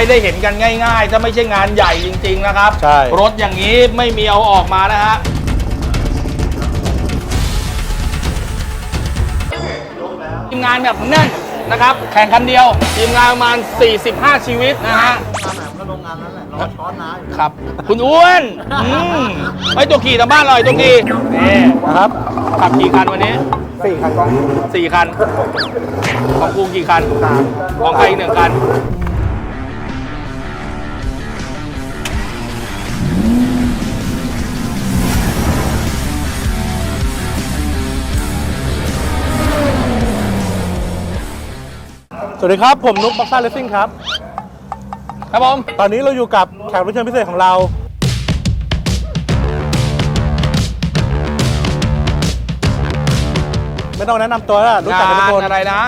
ไม่ได้เห็นกันง่าย ๆ ถ้าไม่ใช่งานใหญ่จริง ๆ นะครับ ใช่ รถอย่างนี้ไม่มีเอาออกมานะฮะ ทีมงานแบบแน่นนะครับ แข่งคันเดียว ทีมงานประมาณ 45 ชีวิตนะฮะ ก็โรงงานนั้นแหละรอช้อนน้าอยู่ครับ คุณอ้วนอืมไอตัวขี่ทางบ้านเลยตัวขี่นี่นะครับขับกี่คันวันนี้สี่คันกองสี่คัน ของภูมิกี่คัน ของใครอีกหนึ่งคัน สวัสดีครับ ผมนุ๊กบ็อกซ่าเลสซิ่งครับ ครับผมตอนนี้เราอยู่กับแขกรับเชิญพิเศษของเรา ไม่ต้องแนะนำตัวแล้วล่ะรู้จักกันทุกงานคนอะไรนะ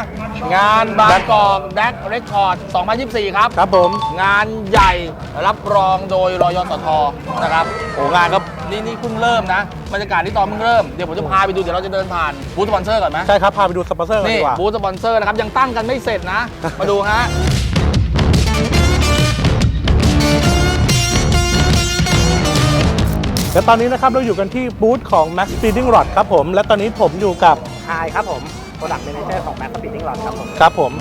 งานบางกอกแดกเรคคอร์ด 2024 ครับ ครับผม งานใหญ่รับรองโดยรอยสทนะครับโอ้งานก็ นี่นี่เพิ่งเริ่มนะบรรยากาศที่ตอนเพิ่งเริ่ม เดี๋ยวผมจะพาไปดูเดี๋ยวเราจะเดินผ่านบูธสปอนเซอร์ก่อนไหมใช่ครับพาไปดูสปอนเซอร์กันนี่ดีกว่า บูธสปอนเซอร์นะครับยังตั้งกันไม่เสร็จนะ มาดูฮะและตอนนี้นะครับเราอยู่กันที่บูธของ Max Speeding Rod ครับผม และตอนนี้ผมอยู่กับไฮครับผม โปรดักต์ a ม a เจอร์ของแม็กซ์ปีดิ้งหลอดครับผมครับผม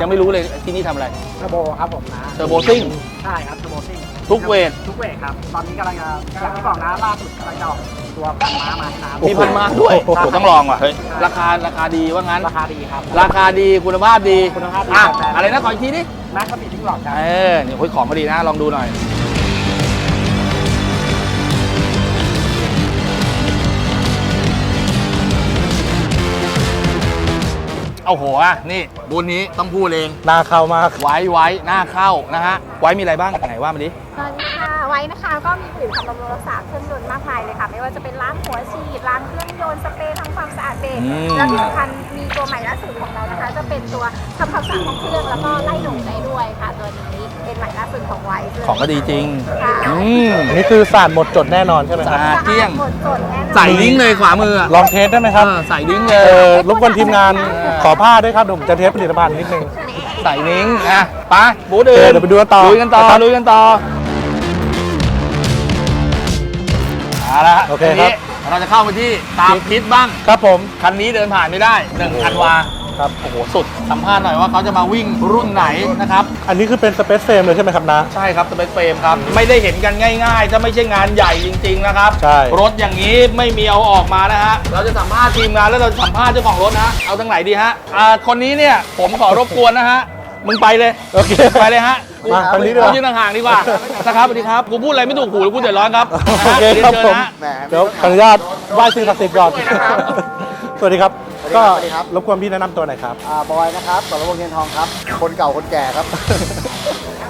ยังไม่รู้เลยที่นี่ทำอะไร เทอร์โบครับผมนะเทอร์โบซิ่ง ใช่ครับเทอร์โบซิ่งทุกเวท ทุกเวทครับ ตอนนี้กำลังจะอย่างที่บอกนะล่าสุดกำลังจะออกตัวพันม้ามาให้น้ำมีพันมาด้วยโอ้โหโอ้ต้องลองว่ะเฮ้ยราคาราคาดีว่างั้น ราคาดีครับ ราคาดีคุณภาพดีคุณภาพดีอะแฟนๆอะไรนะขออีกทีดิแม็กซ์ปีดิ้งหลอดครับเออนี่โอ้ยของก็ดีนะลองดูหน่อย โอ้โหอะนี่บูธนี้ต้องพูดเองนาเข้ามากไว้ไว้หน้าเข้านะฮะไว้มีอะไรบ้างไหนว่ามาดิสวัสดีค่ะ ไว้นะคะก็มีผลิตภัณฑ์บำรุงรักษาเครื่องยนต์มากมายเลยค่ะ ไม่ว่าจะเป็นล้างหัวฉีดล้างเครื่องยนต์สเปรย์ทำความสะอาดเบรกอืม แล้วที่สำคัญมีตัวใหม่ล่าสุดของเรานะคะ จะเป็นตัวทำความสะอาดของเครื่องแล้วก็ไล่หนูได้ด้วยค่ะ ตัวนี้เป็นใหม่ล่าสุดของไว้เลยของก็ดีจริง ค่ะอืมอันนี้คือสารหมดจดแน่นอนใช่ไหมครับ สะอาดเกลี้ยง หมดจดแน่นอน ใส่ลิงก์เลยขวามืออะลองเทสได้ไหมครับ เออใส่ลิงก์เลเอย อรบกวนทีมงานขอผ้าด้วยครับเดี๋ยวผมจะเทสผลิตภัณฑ์นิดนึง ใส่ลิงก์อะไปบูธอื่เออนเดี๋ยวไปดูกันต่อลุยกันต่อนะครับ ลุยกันต่อ เอาละโอเคทีนี้เราจะเข้าไปที่ตามพิษบ้าง ครับผม คันนี้เดินผ่านไม่ได้หนึ่งคันวาครับ โอ้โห สุด สัมภาษณ์หน่อยว่าเขาจะมาวิ่งรุ่นไหนนะครับ อันนี้คือเป็นสเปซเฟรมเลยใช่ไหมครับนะ ใช่ครับสเปซเฟรมครับ ไม่ได้เห็นกันง่ายๆ ถ้าไม่ใช่งานใหญ่จริง ๆ นะครับ ใช่ รถอย่างนี้ไม่มีเอาออกมานะฮะ เราจะสัมภาษณ์ทีมงานแล้วเราจะสัมภาษณ์เจ้าของรถนะฮะ เอาทางไหนดีฮะอ่าคนนี้เนี่ยผมขอรบกวนนะฮะ มึงไปเลยโอเคไปเลยฮะมาทางนี้ดีกว่ายืนห่างๆดีกว่านะครับสวัสดีครับกูพูดอะไรไม่ถูกหูหรือกูเดือดร้อนครับโอเคนะฮะครับเรียนผเชิญมนะฮะแหมเดี๋ยวขออนุญาตไหว้สิ่งศักดิ์สิทธิ์ก่อนสวัสดีครับก็สวัสดีครับรบกวนพี่แนะนำตัวหน่อยครับอ่าบอยนะครับสรวงศ์เทียนทองครับ คนเก่าคนแก่ครับ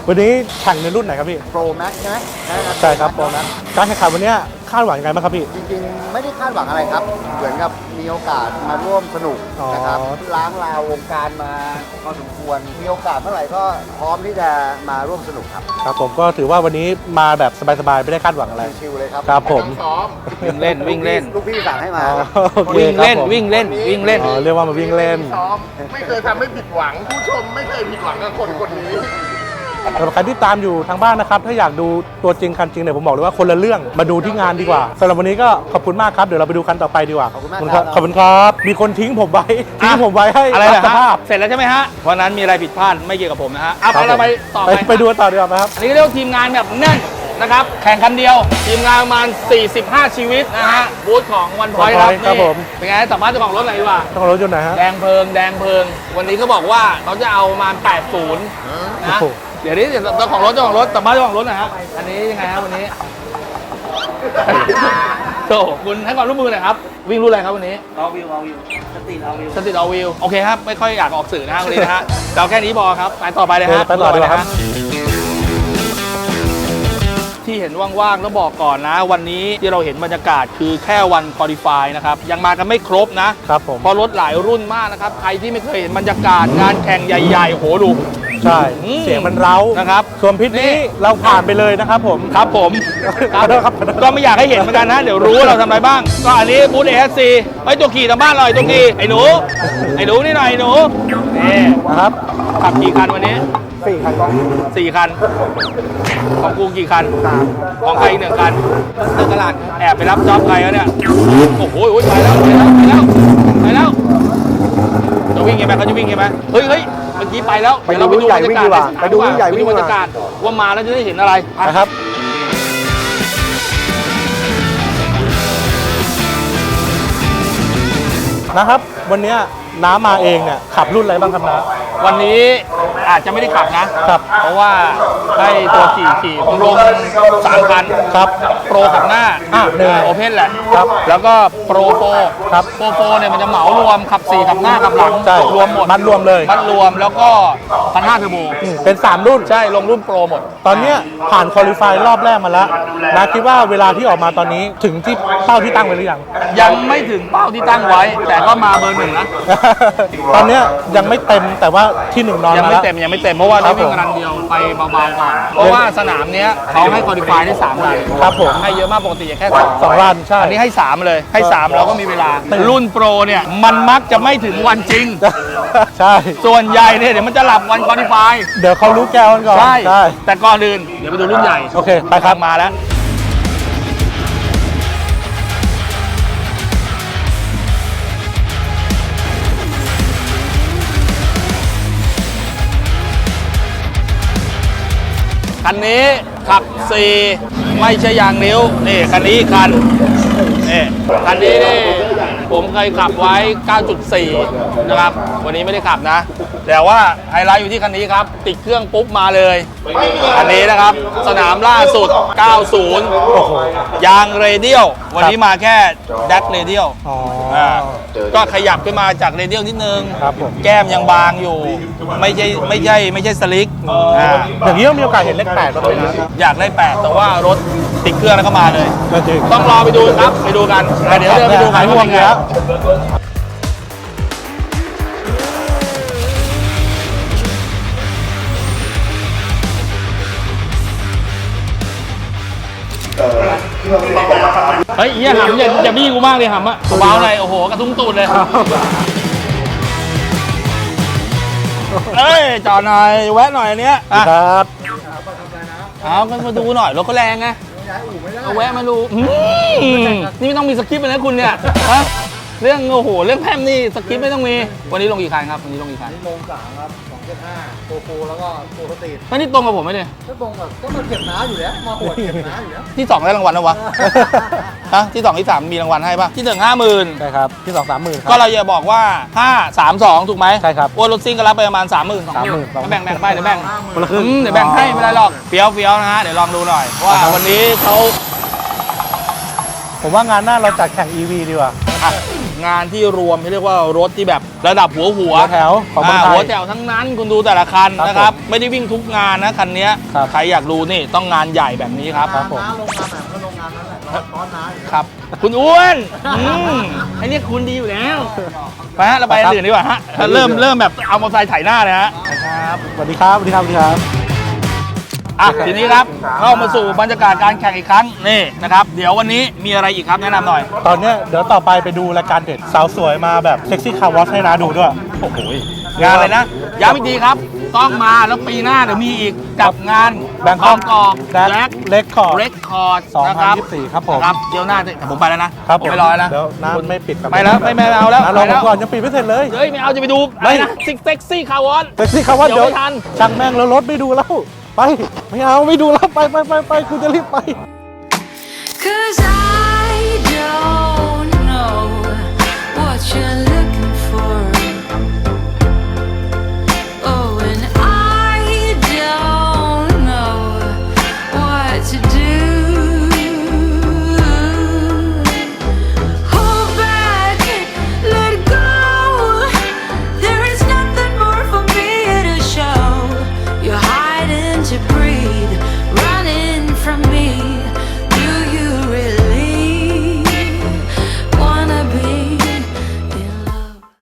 วันนี้แข่งในรุ่นไหนครับพี่โปรแม็กใช่ไหมใช่ครับโปรนะการแข่งขันวันเนี้ย คาดหวังยังไงบ้างครับพี่ จริงๆ ไม่ได้คาดหวังอะไรครับ เหมือนกับมีโอกาสมาร่วมสนุกนะครับอ๋อล้างลาววงการมาพอสมควร มีโอกาสเมื่อไหร่ก็พร้อมที่จะมาร่วมสนุกครับครับผมก็ถือว่าวันนี้มาแบบสบายๆ ไม่ได้คาดหวังอะไร ชิวๆเลยครับครับผม วิ่งเล่นวิ่งเล่น ลูกพี่สั่งให้มาอ๋อครับ โอควิ่งเล่นครับผมวิ่งเล่นวิ่งเล่น อ๋อเรียกว่ามาวิ่งเล่น ซ้อมไม่เคยทำให้ผิดหวัง ผู้ชมไม่เคยผิดหวังกับคนคนนี้ สำหรับใครที่ตามอยู่ทางบ้านนะครับ ถ้าอยากดูตัวจริงคันจริงเนี่ยผมบอกเลยว่าคนละเรื่องมาดูที่งานดีกว่าสำหรับวันนี้ก็ขอบคุณมากครับเดี๋ยวเราไปดูคันต่อไปดีกว่าขอบคุณมากครับ ขอบคุณครับ มีคนทิ้งผมไว้ทิ้งผมไว้ให้อะไรรันะบสฮะภาพ เสร็จแล้วใช่ไหมฮะเพราะฉะนั้นมีอะไรผิดพลาดไม่เกี่ยวกับผมนะฮะเอาไปเราไปต่อไปไปไปดูกันต่อดีกว่านะครับ อันนี้เรียกว่าทีมงานแบบแน่นนะครับ แข่งคันเดียว ทีมงานประมาณ 45 ชีวิตนะฮะบูธของวันพอย One ครับ Point ครับนี่ผม เป็นไงสัมภาษณ์เจ้าของรถหน่อยดีกว่า ต้องรถยนต์ไหนฮะ แดงเพลิงแดงเพลิง วันนี้เขาบอกว่าเขาจะเอามา80 นะ โอ้โห เดี๋ยวนี้เดี๋ยวเจ้าของรถเจ้าของรถสัมภาษณ์เจ้าของรถหน่อยฮะอันนี้ยังไงฮะวันนี้โธ่คุณให้ความร่วมมือหน่อยครับ วิ่งรุ่นอะไรครับวันนี้เอาวิวเอาวิวสติเอาวิวสติดอวิวโอเคครับ ไม่ค่อยอยากออกสื่อนะฮะวันนี้นะฮะเราแค่นี้พอครับไปต่อไปเลยฮะไปต่อดีกว่าครับ ที่เห็นว่างๆแล้วบอกก่อนนะ วันนี้ที่เราเห็นบรรยากาศคือแค่วันคอลี่ฟายนะครับยังมากันไม่ครบนะครับผมเพราะรถหลายรุ่นมากนะครับใครที่ไม่เคยเห็นบรรยากาศงานแข่งใหญ่ๆโหดู ใช่อืมเสียงมันเร้านะครับส่วนพิษนี่ นี้เราผ่านไปเลยนะครับผม ครับผมขอโทษครับ ก็ไม่อยากให้เห็นเหมือนกันนะ เดี๋ยวรู้ว่าเราทำอะไรบ้าง ก็อันนี้บูธเอสซีไอ้ตัวขี่ทางบ้านเราไอ้ตัวขี่ไอ้หนู ไอ้หนูนี่หน่อยไอ้หนูนี่นะครับขับกี่คันวันนี้ สี่คันกองสี่คัน ของกูกี่คันของใครอีกหนึ่งคัน เติมกระลาดแอบไปรับจ็อบใครแล้วเนี่ย โอ้โหโอ้ยไปแล้วไปแล้วไปแล้วไปแล้ว จะวิ่งยังไงเขาจะวิ่งยังไงเฮ้ยเฮ้ยเมื่อกี้ไปแล้วไปดูรุ่นใหญ่วิ่งดีกว่าไปดูรุ่นใหญ่วิ่งไปดีดูกบรรว่ายากาศว่ามาแล้วจะได้เห็นอะไรไปนะครับ นะครับ วันเนี้ยน้ามาเองเนี่ยขับรุ่นอะไรบ้างครับน้าวันนี้ อาจจะไม่ได้ขับนะ ครับ เพราะว่าให้ตัวขี่ขี่ผมลงสามคันครับโปรขับหน้าอะหนึ่งโอเพนแหละครับแล้วก็โปรโปรครับโปรโปรเนี่ยมันจะเหมารวมขับสี่ขับหน้าขับหลังใช่รวมหมดมัดรวมเลย มัดรวมแล้วก็พันห้าเทอร์โบอืมเป็น 3 รุ่น ใช่ลงรุ่นโปรหมด ตอนเนี้ยผ่านคอลิฟายรอบแรกมาแล้วนะคิดว่าเวลาที่ออกมาตอนนี้ถึงที่เป้าที่ตั้งไว้หรือยัง ยังไม่ถึงเป้าที่ตั้งไว้ แต่ก็มาเบอร์หนึ่งนะ ตอนเนี้ยยังไม่เต็มแต่ว่าที่หนึ่งนอนยังมาไม่แล้ว เต็มยังไม่เต็มเพราะว่าครัได้บวิ่งผมรันเดียวไปเบาๆก่อนเพราะว่าสนามเนี้ยเขาให้คอลิฟายได้สามรันครับผมให้เยอะมากปกติแค่สองสองรันใช่อันนี้ให้3เลยให้3เราก็มีเวลาตื่นรุ่นโปรเนี่ยมันมักจะไม่ถึงวันจริง ใช่ ส่วนใหญ่เนี่ยเดี๋ยวมันจะหลับวันคอลิฟายเดี๋ยวเขารู้แก้วกันก่อนใช่ใช่แต่ก่อนอื่นเดี๋ยวไปดูรุ่นใหญ่โอเคไปครับมาแล้ว นนี้ขับ 4 ไม่ใช่ยางนิ้ว นี่คันนี้คันนี่คันนี้นี่ผมเคยขับไว้ 9.4 นะครับ วันนี้ไม่ได้ขับนะ แต่ว่าไฮไลท์อยู่ที่คันนี้ครับ ติดเครื่องปุ๊บมาเลยคันนี้นะครับ สนามล่าสุด 90 ยางเรเดียล วันนี้มาแค่แดกเรเดียลอ๋ออ่าก็ขยับขึ้นมาจากเรเดียลนิดนึง ครับผม แก้มยังบางอยู่ ไม่ใช่ไม่ใช่ไม่ใช่สลิกอ่าอย่างนี้ก็มีโอกาสเห็นเลขแปดบ้างไหมนะอยากได้แปดแต่ว่ารถติดเครื่องแล้วก็มาเลย ก็จริงต้องรอไปดูครับ ไปดูกันอะเดี๋ยวเดินไปดูกันหายห่วงอยู่แล้ว เฮ้ยเฮียหำอย่าอย่าบี้กูมากเลยหำอะเบาหน่อยโอ้โหกระทุ้งตูดเลยเอ้ยจอดหน่อยแวะหน่อยอันเนี้ยอะครับเอาก็มาดูหน่อยรถก็แรงไงเอาแวะมาดูอืมนี่ไม่ต้องมีสคริปต์เลยนะคุณเนี่ยฮะเรื่องโอ้โหเรื่องแพมนี่สคริปต์ไม่ต้องมี วันนี้ลงกี่คันครับวันนี้ลงกี่คันลงสามครับ สองเจ็ดห้าโปรโปรแล้วก็โปรสตรีทไม่นี่ตรงกับผมไหมเนี่ยก็ตรงกับก็มาเก็บน้าอยู่แล้ว มาอวดเก็บน้าอยู่แล้ว ที่สองได้รางวัลนะวะ ฮะที่สองที่สามมีรางวัลให้ปะที่หนึ่งห้าหมื่นใช่ครับ ที่สองสามหมื่นคก็รับเราจะบอกว่า5 3 2ถูกไหมใช่ครับโอ้รถซิ่งก็รับไปประมาณ3 0 0 0 0 2 0 0 0 30,000 แบ่งแบ่งไปเดี๋ยวแบ่ง คนละครึ่ง อืมเดี๋ยวแบ่งให้ไม่ได้หรอกเฟี้ยวเฟี้ยวนะฮะ เดี๋ยวลองดูหน่อย ว่าวันนี้เขาผมว่างานหน้าเราจัดแข่ง EV ดีกว่า อะ งานที่รวมที่เรียกว่ารถที่แบบระดับหัวหัวหัวแถวของเมืองไทยหัวแถวทั้งนั้นคุณดูแต่ละคันครับนะครับผมไม่ได้วิ่งทุกงานนะคันเนี้ยครับใครอยากดูนี่ต้องงานใหญ่แบบนี้ครับครับผมน้าลงงานไหนก็ลงงานนั้นแหละร้อนร้อนน้าอยู่แล้วครับ คุณอ้วนอืมให้เรียกคุณดีอยู่แล้วไปฮะเราไปอันอื่นดีกว่าฮะเริ่มเริ่มแบบเอามอเตอร์ไซค์ไถหน้าเลยฮะสวัสดีครับสวัสดีครับสวัสดีครับ อะทีนี้ครับเข้ามาสู่บรรยากาศการแข่งอีกครั้งนี่นะครับ เดี๋ยววันนี้มีอะไรอีกครับแนะนำหน่อย ตอนเนี้ยเดี๋ยวต่อไปไปดูรายการเด็ดสาวสวยมาแบบเซ็กซี่คาร์วอชให้นาดูด้วย โอ้โหงานอะไรนะย้ำอีกทีครับ ต้องมาแล้วปีหน้าเดี๋ยวมีอีกกับงานแบงคอกกอกแบแล็ล็กกเล็กคอร์ดเรคคอร์ดนะครับ2024ครับผม ครับเดี๋ยวหน้าแต่ผมไปแล้วนะครับผมไม่รอแล้วนะ เดี๋ยวน้ำไม่ปิดครับไปแล้วไม่ไม่เอาแล้วนะรไปอผแล้มว ก่อนยังปิดไม่เสร็จเลย เฮ้ยไม่เอาจะไปดูอะไรนะซิกเซ็กซี่คาร์วอนเซ็กซี่คาร์วอชเดี๋เดี๋ยยววไม่ทัน ช่างแม่งแล้วรถไม่ดูแล้ว ไป ไม่เอาไม่ดูแล้วไปไปไปไปกูจะรีบไป